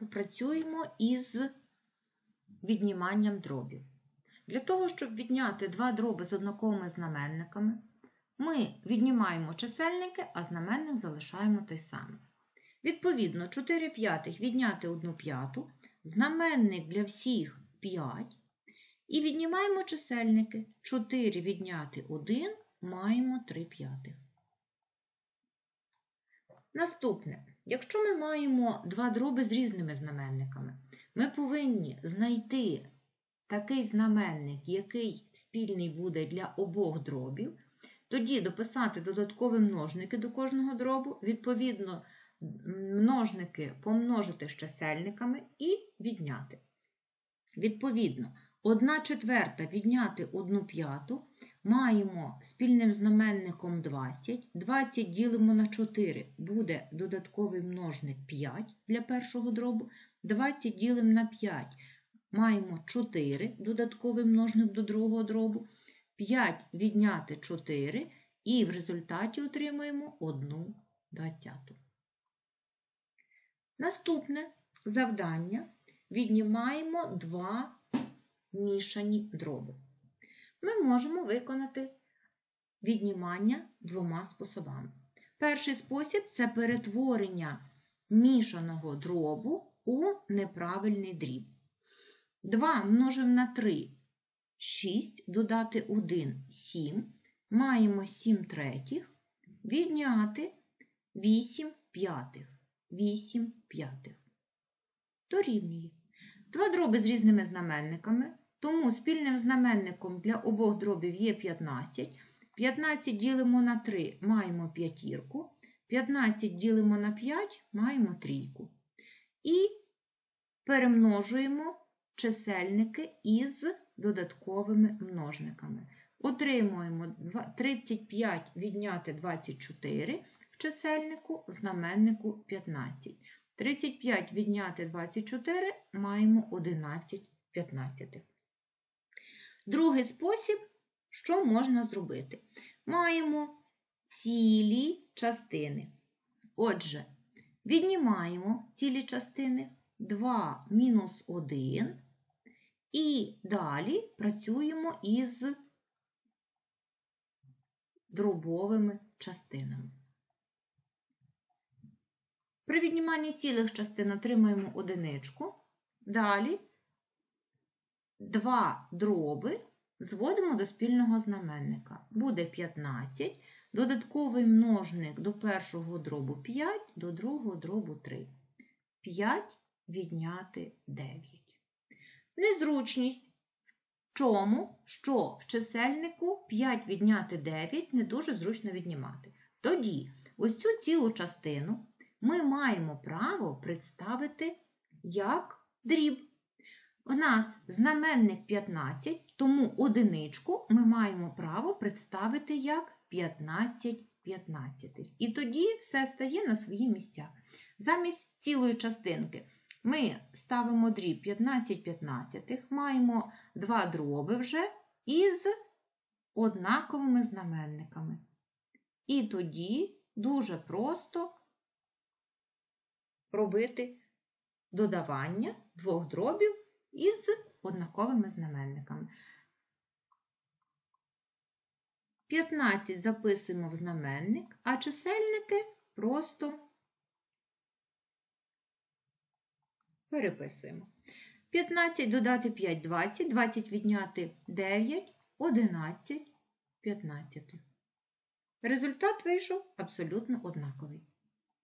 попрацюємо із відніманням дробів. Для того, щоб відняти два дроби з однаковими знаменниками, ми віднімаємо чисельники, а знаменник залишаємо той самий. Відповідно, 4 п'ятих відняти 1 п'яту, знаменник для всіх 5. І віднімаємо чисельники. 4 відняти 1, маємо 3 п'ятих. Наступне. Якщо ми маємо два дроби з різними знаменниками, ми повинні знайти такий знаменник, який спільний буде для обох дробів, тоді дописати додаткові множники до кожного дробу, відповідно, множники помножити з чисельниками і відняти. Відповідно, 1 четверта відняти 1 п'яту маємо спільним знаменником 20. 20 ділимо на 4, буде додатковий множник 5 для першого дробу. 20 ділимо на 5, маємо 4, додатковий множник до другого дробу. 5 відняти 4 і в результаті отримаємо 1 двадцяту. Наступне завдання віднімаємо два мішані дроби. Ми можемо виконати віднімання двома способами. Перший спосіб це перетворення мішаного дробу у неправильний дріб. 2 множимо на 3 6, додати 1 7. Маємо 7 третіх, відняти 8 п'ятих. 8 п'ятих. Дорівнює. Два дроби з різними знаменниками, тому спільним знаменником для обох дробів є 15. 15 ділимо на 3, маємо п'ятірку. 15 ділимо на 5, маємо трійку. І перемножуємо чисельники із додатковими множниками. Отримуємо 35 відняти 24 в чисельнику, знаменнику 15. 35 відняти 24 маємо 11 15. Другий спосіб, що можна зробити? Маємо цілі частини. Отже, віднімаємо цілі частини 2 мінус 1 і далі працюємо із дробовими частинами. При відніманні цілих частин отримаємо одиничку. Далі два дроби зводимо до спільного знаменника. Буде 15, додатковий множник до першого дробу 5, до другого дробу 3. 5 відняти 9. Незручність в чому, що в чисельнику 5 відняти 9 не дуже зручно віднімати. Тоді ось цю цілу частину ми маємо право представити як дріб. У нас знаменник 15, тому одиничку ми маємо право представити як 15 15. І тоді все стає на свої місця. Замість цілої частинки ми ставимо дріб 15 15, маємо два дроби вже із однаковими знаменниками. І тоді дуже просто робити додавання двох дробів із однаковими знаменниками. 15 записуємо в знаменник, а чисельники просто переписуємо. 15 додати 5 20, 20 відняти 9, 11, 15. Результат вийшов абсолютно однаковий.